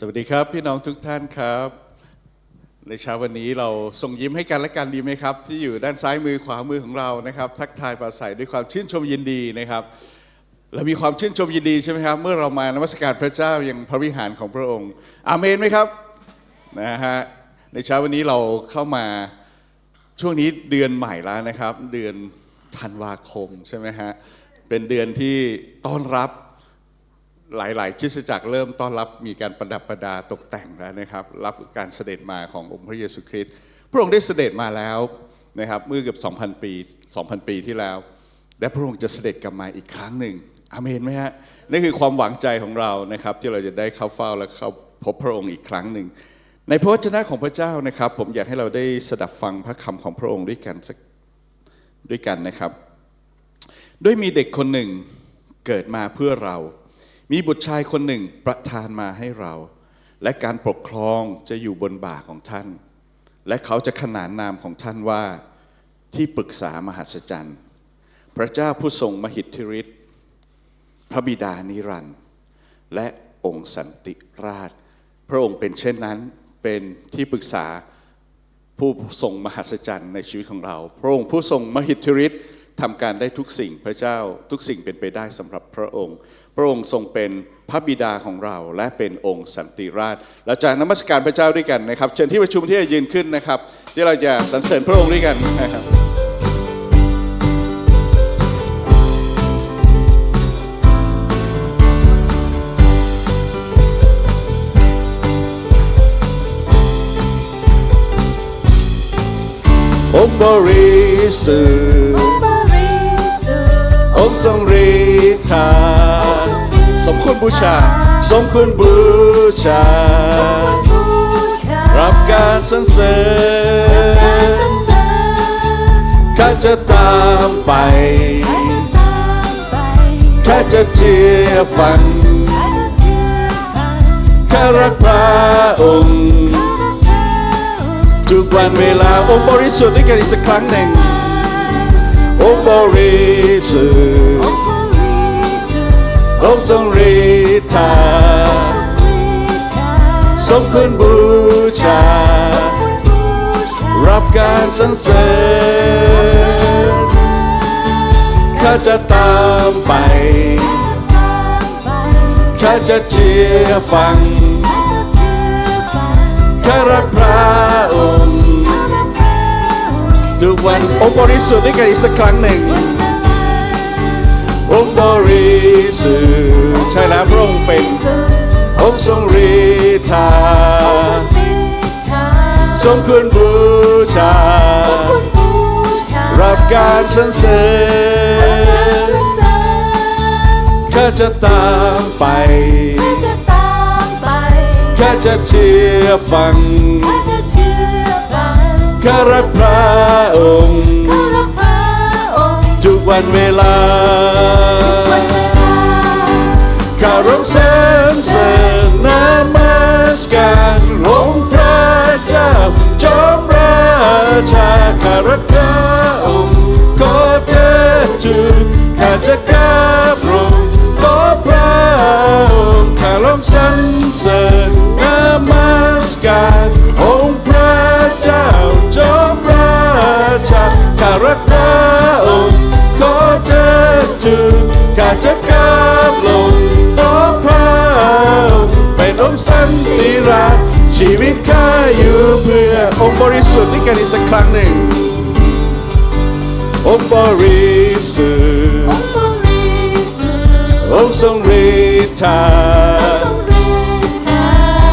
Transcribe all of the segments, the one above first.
สวัสดีครับ พี่น้องทุกท่านครับ ในเช้าวันนี้เราส่งยิ้มให้กันและกันดีไหมครับ ที่อยู่ด้านซ้ายมือขวามือของเรานะครับ ทักทายปราศัยด้วยความชื่นชมยินดีนะครับเรามีความชื่นชมยินดีใช่ไหมครับ เมื่อเรามานมัสการพระเจ้าอย่างพระวิหารของพระองค์ อาเมนไหมครับนะฮะในเช้าวันนี้เราเข้ามาช่วงนี้เดือนใหม่แล้วนะครับ เดือนธันวาคมใช่ไหมฮะเป็นเดือนที่ต้อนรับ หลายๆคริสตจักรเริ่มต้อนรับมีการประดับประดาตกแต่งแล้วนะครับ รับการเสด็จมาขององค์พระเยซูคริสต์พระองค์ได้เสด็จมาแล้วนะครับเมื่อเกือบ 2,000 ปี 2,000 ปีที่แล้ว และพระองค์จะเสด็จกลับมาอีกครั้งหนึ่งอาเมนไหมฮะนี่คือความหวังใจของเรานะครับ ที่เราจะได้เข้าเฝ้าและเข้าพบพระองค์อีกครั้งหนึ่งในพระวจนะของพระเจ้านะครับ ผมอยากให้เราได้สดับฟังพระคำของพระองค์ด้วยกันสักด้วยกันนะครับ ด้วยมีเด็กคนหนึ่งเกิดมาเพื่อเรา มีบุตรชายคนหนึ่งประทานมาให้เรา และการปกครองจะอยู่บนบ่าของท่าน และเขาจะขนานนามของท่านว่าที่ปรึกษามหัศจรรย์ พระเจ้าผู้ทรงมหิทธิฤทธิ์พระบิดานิรันดร์และองค์สันติราช พระองค์เป็นเช่นนั้นเป็นที่ปรึกษาผู้ทรงมหัศจรรย์ในชีวิตของเรา พระองค์ผู้ทรงมหิทธิฤทธิ์ทำการได้ทุกสิ่งพระเจ้าทุกสิ่งเป็นไปได้สำหรับพระองค์ พระองค์ทรงเป็นพระบิดาของเราและเป็นองค์สันติราชเราจะนมัสการพระเจ้าด้วยกันนะครับ เชิญที่ประชุมที่จะยืนขึ้นนะครับที่เราจะสรรเสริญพระองค์ด้วยกันนะครับองค์บริสุทธิ์องค์ทรงฤทธาสมควร บูชา สมควรบูชา รับการสรรเสริญข้าจะตามไปข้าจะเชื่อฟังข้ารักพระองค์ทุกวันเวลาองค์บริสุทธิ์ด้วยกันอีกสักครั้งหนึ่งองค์บริสุทธิ์ องค์ทรงฤทธาสมควรบูชา รับการสรรเสริญข้าจะตามไปข้าจะเชื่อฟังข้ารักพระองค์ทุกวันองค์บริสุทธิ์ด้วยกันอีกสักครั้งหนึ่ง องค์บริสุทธิ์ใช่แล้วพระองค์เป็นองค์ทรงฤทธาทรงควรบูชา รับการสรรเสริญข้าจะตามไปข้าจะเชื่อฟังข้ารักพระองค์ทุก วันเวลาข้าร้องสรรเสริญนามัสการองพระเจ้าจอมราชาข้ารักพระองค์ขอเธอจุดข้าจะกราบลงขอพระองค์ข้าร้องสรรเสริญนามัสการองค์พระเจ้าจอมราชาข้ารักพระองค์ จุดข้าจะกาบลงต่อพระองค์เป็นองค์สันติราชชีวิตข้าอยู่เพื่อองค์บริสุทธิ์ด้วยกันอีกสักครั้งหนึ่งองค์บริสุทธิ์องค์ทรงฤทธา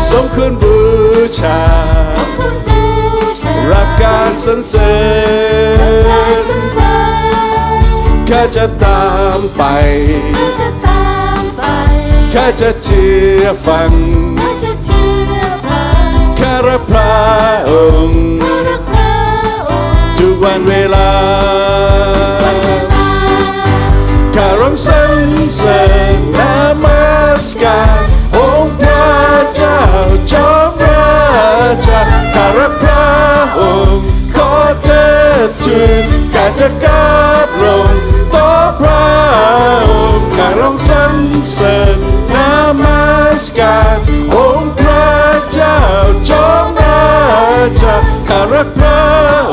สมควรบูชารับการสรรเสริญ ข้าจะตามไปข้าจะเชื่อฟังข้ารักพระองค์ทุกวันเวลาข้าร้องสรรเสริญนามัสการองค์พระเจ้าจอมราชาข้ารักพระองค์ ขอเทิดชูนกาจะกราบลงต่อพระองค์การร้องสรรเสริญนามัสการองค์พระเจ้าจอมราชาข้ารักพระ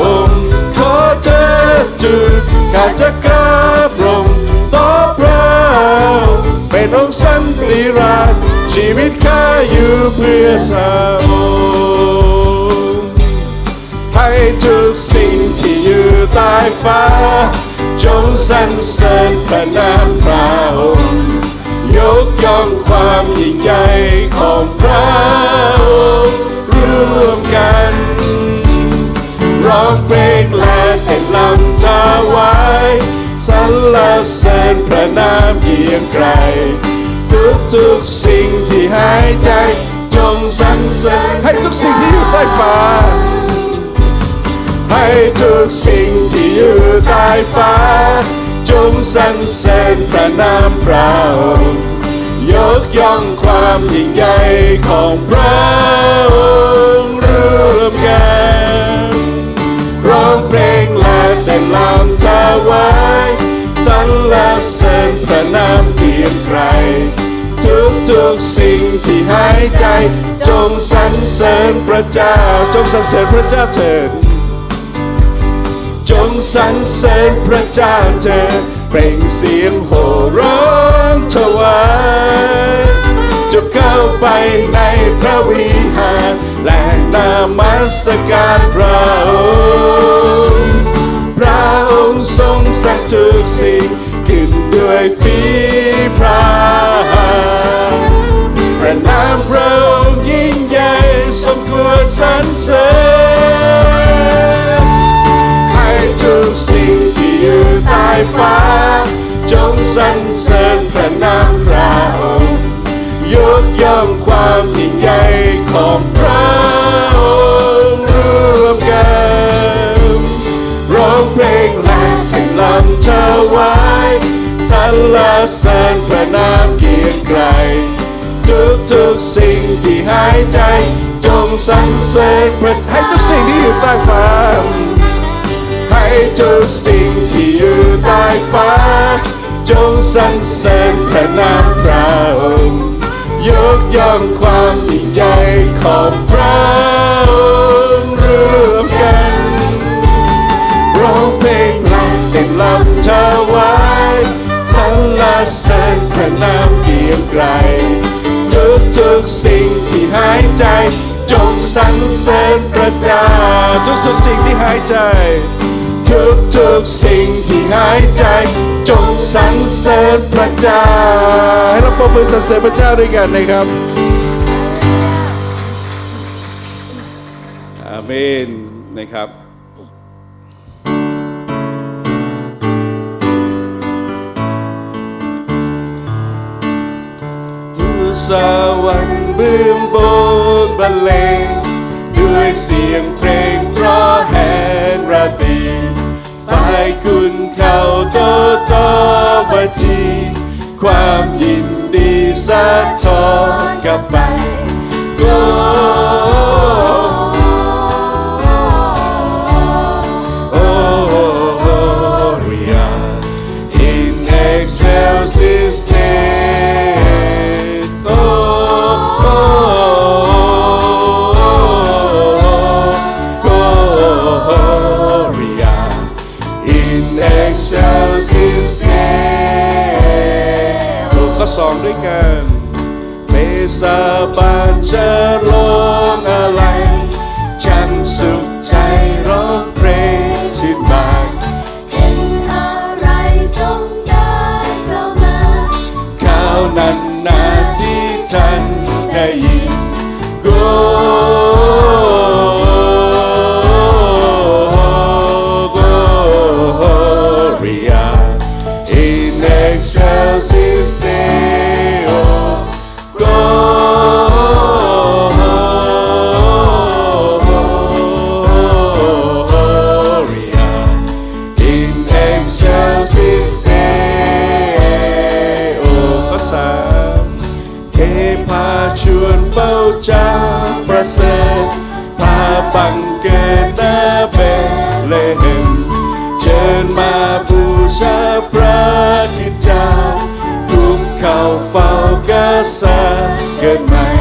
องค์ขอเทิดชูนกาจะกราบลงต่อพระองค์เป็นองค์สันติราชชีวิตข้าอยู่เพื่อสาว ทุกสิ่งที่อยู่ใต้ฟ้า จงสรรเสริญพระนามพระองค์ยกย่องความยิ่งใหญ่ของพระองค์ร่วมกันร้องเพลงและเต้นลำถวายสรรเสริญพระนามเกียงไกรทุกทุกๆสิ่งที่หายใจ จงสรรเสริญให้ทุกสิ่งที่อยู่ใต้ฟ้า ทุกสิ่งที่อยู่ใต้ฟ้า จงสรรเสริญพระนามพระองค์ยกย่องความยิ่งใหญ่ของพระองค์ร่วมกันร้องเพลงและเต้นลำถวายสรรเสริญพระนามเพียงไกรทุกทุกสิ่งที่หายใจ จงสรรเสริญพระเจ้า จงสรรเสริญพระเจ้าเถิด สรรเสริญพระเจ้าเธอ เปล่งเสียงโห่ร้องถวายจะเข้าไปในพระวิหาร และนามัสการพระองค์ พระองค์ทรงสร้างทุกสิ่งขึ้นด้วยฝี ใต้ฟ้า จงสรรเสริญพระนามพระองค์ยกย่องความยิ่งใหญ่ของพระองค์ร่วมกันร้องเพลงและเต้นลำถวายสรรเสริญพระนามเกียรติไกรทุกทุกสิ่งที่หายใจ จงสรรเสริญพระให้ทุกสิ่งที่อยู่ใต้ฟ้า ทุกสิ่งที่อยู่ใต้ฟ้า จงสรรเสริญพระนามพระองค์ยกย่องความยิ่งใหญ่ของพระองค์ร่วมกันร้องเพลงละเต้นลำถวายสรรเสริญพระนามเกียงไกรทุกทุกสิ่งที่หายใจ จงสรรเสริญพระเจ้าทุกทุกสิ่งที่หายใจ ทุกทุกสิ่งที่หายใจ จงสรรเสริญพระเจ้าให้เราปรบมือสรรเสริญพระเจ้าด้วยกันนะครับอาเมนนะครับทุสวรรค์บื้มบนบรรเลงด้วยเสียงเพลง ความยินดีสะท้อนกลับมา มส ตริ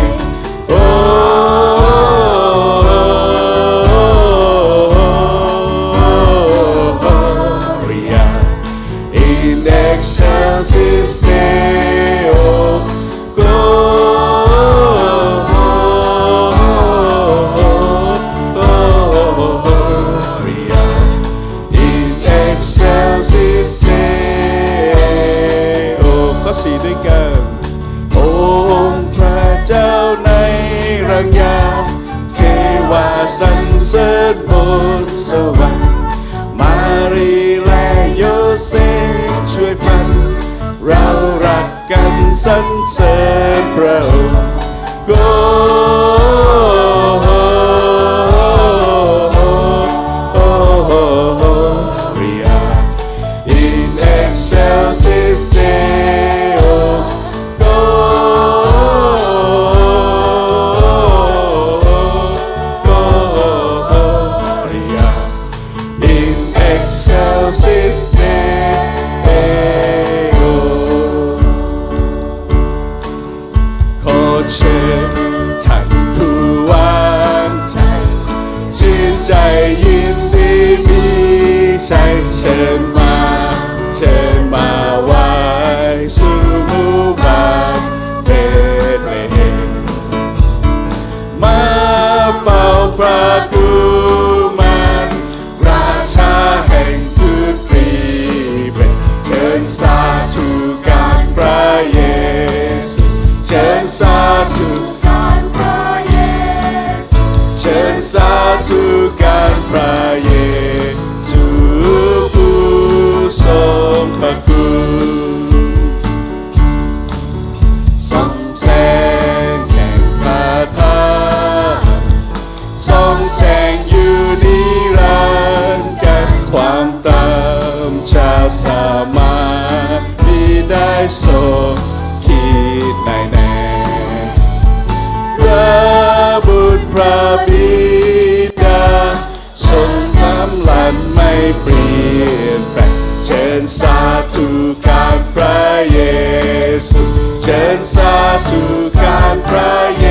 ธุการพระเย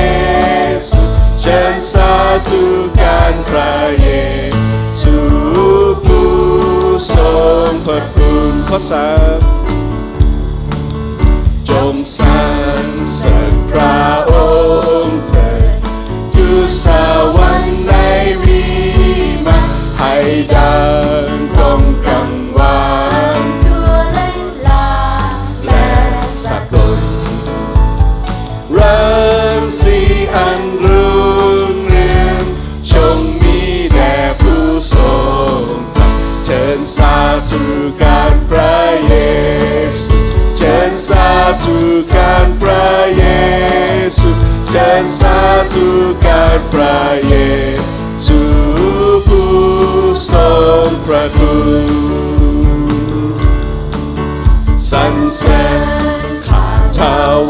ซูฉันสาธุการพระเยซูผู้ทรงพระคุณข้อสามจงสรรเสริญพระองค์เถิดทุสวรรค์ในมีมาให้ด้ satukan pra Yesus dan satukan pra Yesus pusong praku sunset ขาถ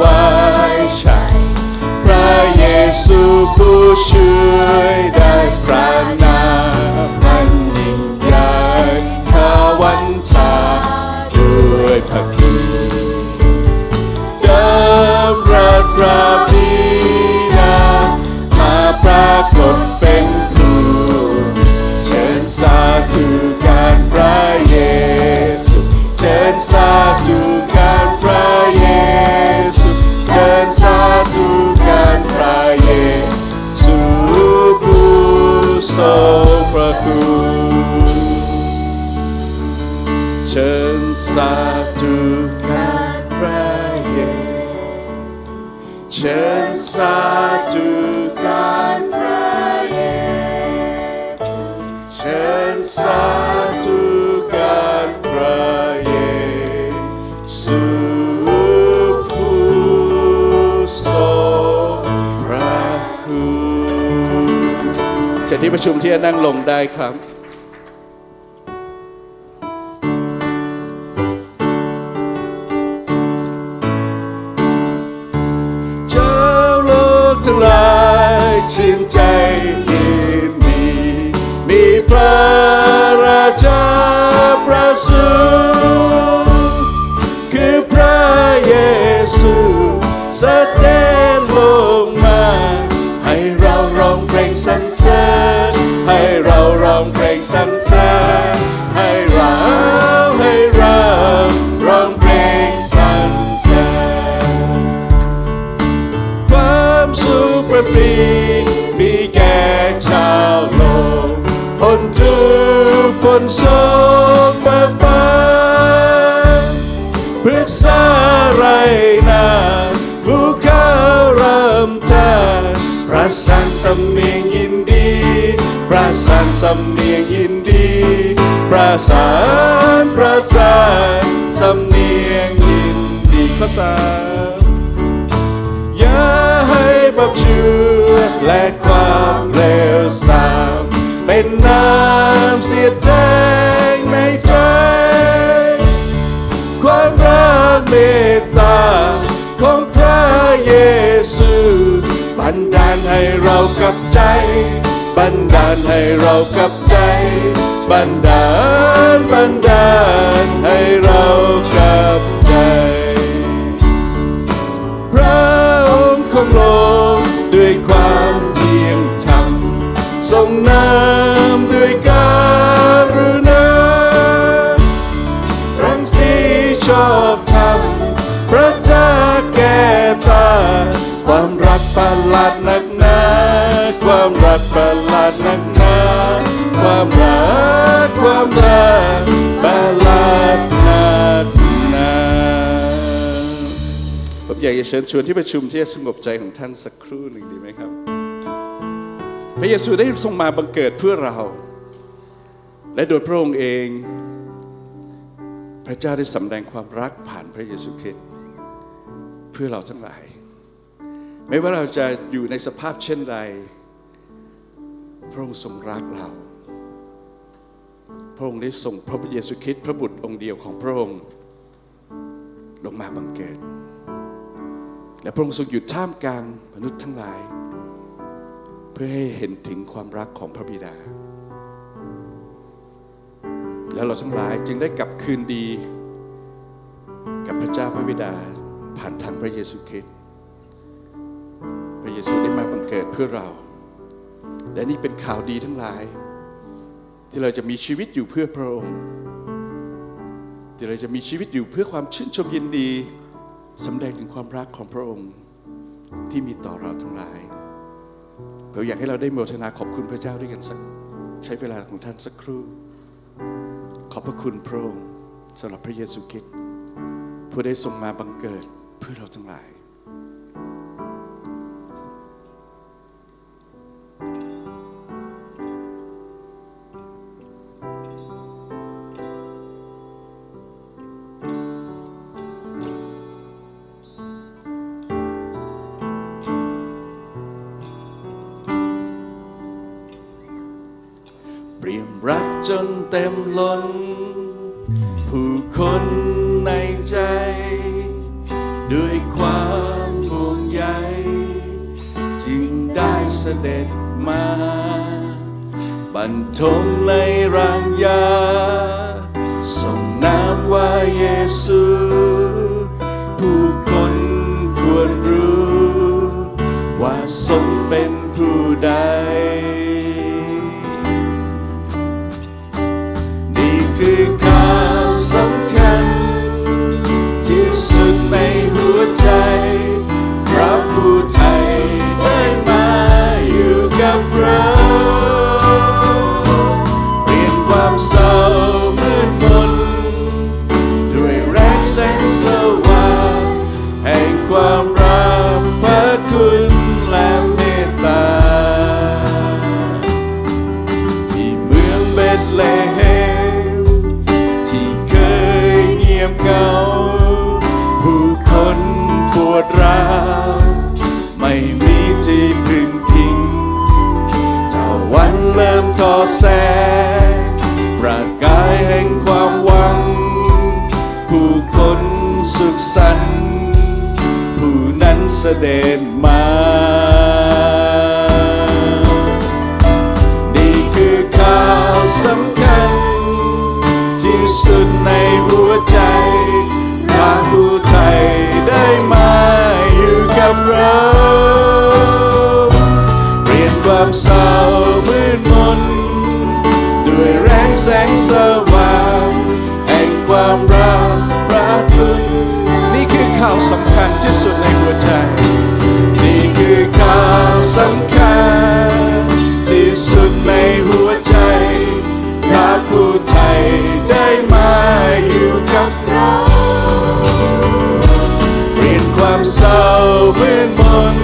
วายชัยพระเยซูผู้ช่วยได้พระ ชิญสาธุการพระเยซูเชิญสาธุการพระเยซูเชิญสาธุการพระเยซูผู้ทรงพระคุณเชิญที่ประชุมที่จะนั่งลงได้ครับ ชื่นใจยินดีมีพระราชาประสูงคือพระเยซู ทรงเบิกบานปรึกษาไรนาผู้คาริ่มทานประสานสำเนียงยินดีประสานสำเนียงยินดีประสานประสานสำเนียงยินดีข้อสามอย่าให้บับเชื่อและความเลว เป็นน้ำเสียแทงในใจ ความรักเมตตาของพระเยซูบันดาลให้เรากับใจ บันดาลให้เรากับใจ บันดาลบันดาลให้เรากับ ความรักประหลาดนักหนา ความรักประหลาดนักหนา ความรักความรักประหลาดนักหนาผมอยากจะเชิญชวนที่ประชุมที่จะสงบใจของท่านสักครู่หนึ่งดีไหมครับ พระเยซูได้ทรงมาบังเกิดเพื่อเรา และโดยพระองค์เอง พระเจ้าได้สำแดงความรักผ่านพระเยซูคริสต์เพื่อเราทั้งหลาย ไม่ว่าเราจะอยู่ในสภาพเช่นใดพระองค์ทรงรักเรา พระองค์ได้ส่งพระเยซูคริสต์พระบุตรองค์เดียวของพระองค์ ลงมาบังเกิด และพระองค์ทรงอยู่ท่ามกลางมนุษย์ทั้งหลาย เพื่อให้เห็นถึงความรักของพระบิดา แล้วเราทั้งหลายจึงได้กลับคืนดี กับพระเจ้าพระบิดาผ่านทางพระเยซูคริสต์ ยซูได้มาบังเกิดเพื่อเรา และนี่เป็นข่าวดีทั้งหลาย ที่เราจะมีชีวิตอยู่เพื่อพระองค์ที่เราจะมีชีวิตอยู่เพื่อความชื่นชมยินดีสำแดงถึงความรักของพระองค์ที่มีต่อเราทั้งหลายเราอยากให้เราได้โมทนาขอบคุณพระเจ้าด้วยกันสักใช้เวลาของท่านสักครู่ ขอบพระคุณพระองค์สำหรับพระเยซูคริสต์ผู้ได้ทรงมาบังเกิดเพื่อเราทั้งหลาย เปลี่ยมรักจนเต็มล้น ผู้คนในใจ ด้วยความห่วงใยจึงได้เสด็จมา บรรทมในร่างยาส่งน้ำว่าเยซู ผู้คนควรรู้ ว่าทรงเป็น เราเปลี่ยนความเศร้ามืดมนด้วยแรงแสงสว่างแห่งความรักพระคุณนี่คือข่าวสำคัญที่สุดในหัวใจ นี่คือข่าวสำคัญ ที่สุดในหัวใจพระผู้ไทยได้มาอยู่กับเรา เปลี่ยนความเศร้ามืดมน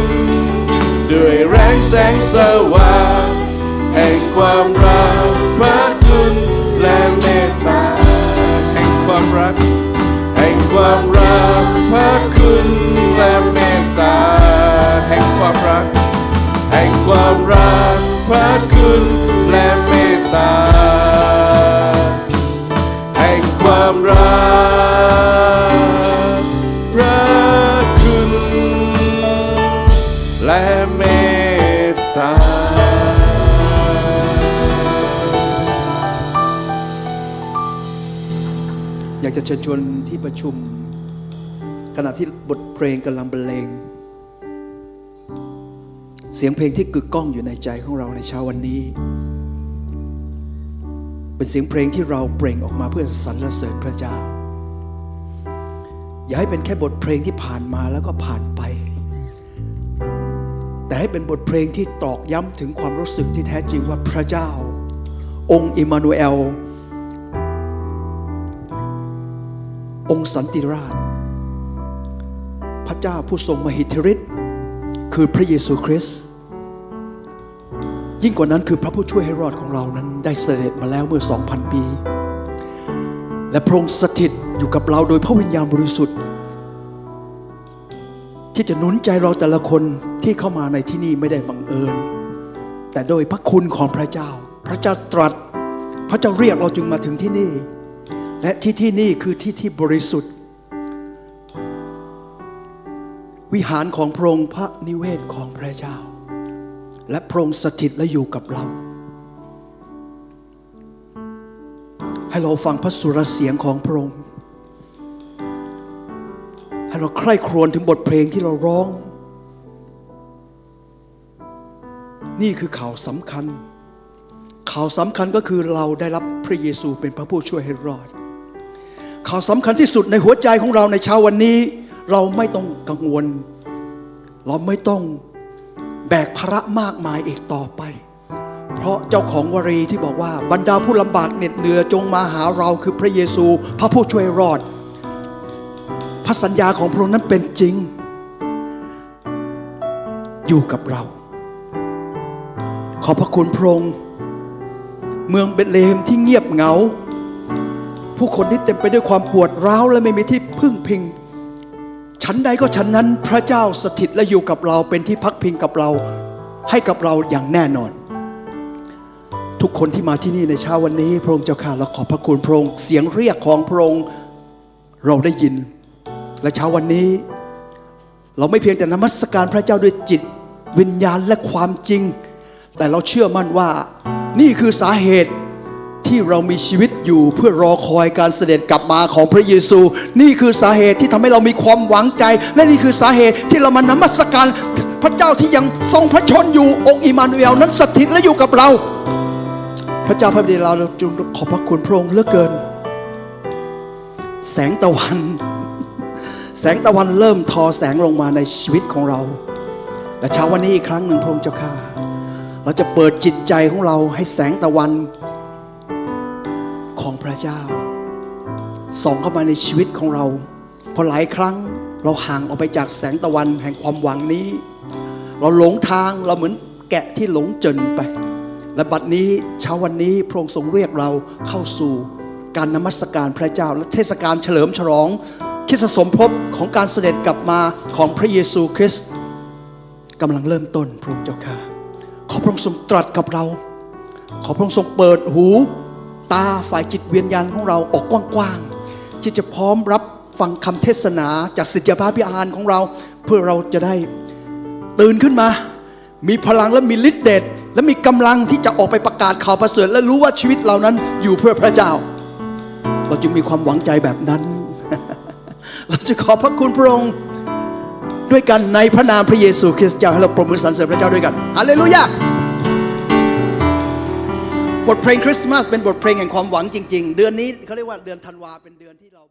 ด้วยแรงแสงสว่างแห่งความรักพระคุณและเมตตาแห่งความรัก แห่งความรักพระคุณและเมตตาแห่งความรัก แห่งความรักพระคุณ เชิญชวนที่ประชุม ขณะที่บทเพลงกำลังบรรเลง เสียงเพลงที่กึกก้องอยู่ในใจของเราในเช้าวันนี้ เป็นเสียงเพลงที่เราเปล่งออกมาเพื่อสรรเสริญพระเจ้า อย่าให้เป็นแค่บทเพลงที่ผ่านมาแล้วก็ผ่านไป แต่ให้เป็นบทเพลงที่ตอกย้ำถึงความรู้สึกที่แท้จริงว่าพระเจ้า องค์อิมมานูเอล องค์สันติราช พระเจ้าผู้ทรงมหิทธิฤทธิ์คือพระเยซูคริสต์ยิ่งกว่านั้นคือพระผู้ช่วยให้รอดของเรานั้นได้เสด็จมาแล้วเมื่อ 2,000 ปี และพระองค์สถิตอยู่กับเราโดยพระวิญญาณบริสุทธิ์ ที่จะหนุนใจเราแต่ละคนที่เข้ามาในที่นี่ไม่ได้บังเอิญ แต่โดยพระคุณของพระเจ้า พระเจ้าตรัส พระเจ้าเรียกเราจึงมาถึงที่นี่ และที่ที่นี่คือที่ที่บริสุทธิ์ วิหารของพระองค์พระนิเวศของพระเจ้า และพระองค์สถิตและอยู่กับเรา ให้เราฟังพระสุรเสียงของพระองค์ ให้เราใคร่ครวญถึงบทเพลงที่เราร้อง นี่คือข่าวสำคัญข่าวสำคัญก็คือเราได้รับพระเยซูเป็นพระผู้ช่วยให้รอด ข่าวสำคัญที่สุดในหัวใจของเราในเช้าวันนี้ เราไม่ต้องกังวล เราไม่ต้องแบกภาระมากมายอีกต่อไป เพราะเจ้าของวรีที่บอกว่าบรรดาผู้ลำบากเหน็ดเหนื่อยจงมาหาเราคือพระเยซู พระผู้ช่วยรอด พระสัญญาของพระองค์นั้นเป็นจริง อยู่กับเรา ขอพระคุณพระองค์เมืองเบธเลเฮมที่เงียบเหงา ผู้คนที่เต็มไปด้วยความปวดร้าวและไม่มีที่พึ่งพิง ชั้นใดก็ชั้นนั้นพระเจ้าสถิตและอยู่กับเราเป็นที่พักพิงกับเราให้กับเราอย่างแน่นอน ทุกคนที่มาที่นี่ในเช้าวันนี้ พระองค์เจ้าข้าเราขอบพระคุณพระองค์เสียงเรียกของพระองค์เราได้ยิน และเช้าวันนี้ เราไม่เพียงแต่นมัสการพระเจ้าด้วยจิต วิญญาณและความจริง แต่เราเชื่อมั่นว่านี่คือสาเหตุ ที่เรามีชีวิตอยู่เพื่อรอคอยการเสด็จกลับมาของพระเยซู นี่คือสาเหตุที่ทำให้เรามีความหวังใจ และนี่คือสาเหตุที่เรามานมัสการพระเจ้าที่ยังทรงพระชนอยู่องค์อิมมานูเอลนั้นสถิตและอยู่กับเรา พระเจ้าพระบิดาเราจึงขอบพระคุณพระองค์เหลือเกิน แสงตะวัน แสงตะวันเริ่มทอแสงลงมาในชีวิตของเรา และเช้าวันนี้อีกครั้งหนึ่งพระองค์เจ้าข้าเราจะเปิดจิตใจของเราให้แสงตะวัน ของพระเจ้า ส่องเข้ามาในชีวิตของเราเพราะหลายครั้งเราห่างออกไปจากแสงตะวันแห่งความหวังนี้ เราหลงทางเราเหมือนแกะที่หลงจนไป และบัดนี้เช้าวันนี้พระองค์ทรงเรียกเราเข้าสู่การนมัสการพระเจ้า และเทศกาลเฉลิมฉลองคริสสมภพของการเสด็จกลับมาของพระเยซูคริสต์กำลังเริ่มต้นพระองค์เจ้าค่ะ ขอพระองค์ทรงตรัสกับเรา ขอพระองค์ทรงเปิดหู ตาฝ่ายจิตวิญญาณของเราออกกว้างๆที่จะพร้อมรับฟังคำเทศนาจากสิทธิภาพพิอานของเรา เพื่อเราจะได้ตื่นขึ้นมา มีพลังและมีฤทธิ์เดชและมีกำลังที่จะออกไปประกาศข่าวประเสริฐและรู้ว่าชีวิตเรานั้นอยู่เพื่อพระเจ้า เราจึงมีความหวังใจแบบนั้น เราจะขอบพระคุณพระองค์ด้วยกันในพระนามพระเยซูคริสต์เจ้าให้เราปรบมือสรรเสริญพระเจ้าด้วยกันฮาเลลูยา บทเพลงคริสต์มาสเป็นบทเพลงแห่งความหวังจริง ๆ เดือนนี้เขาเรียกว่าเดือนธันวาเป็นเดือนที่เรา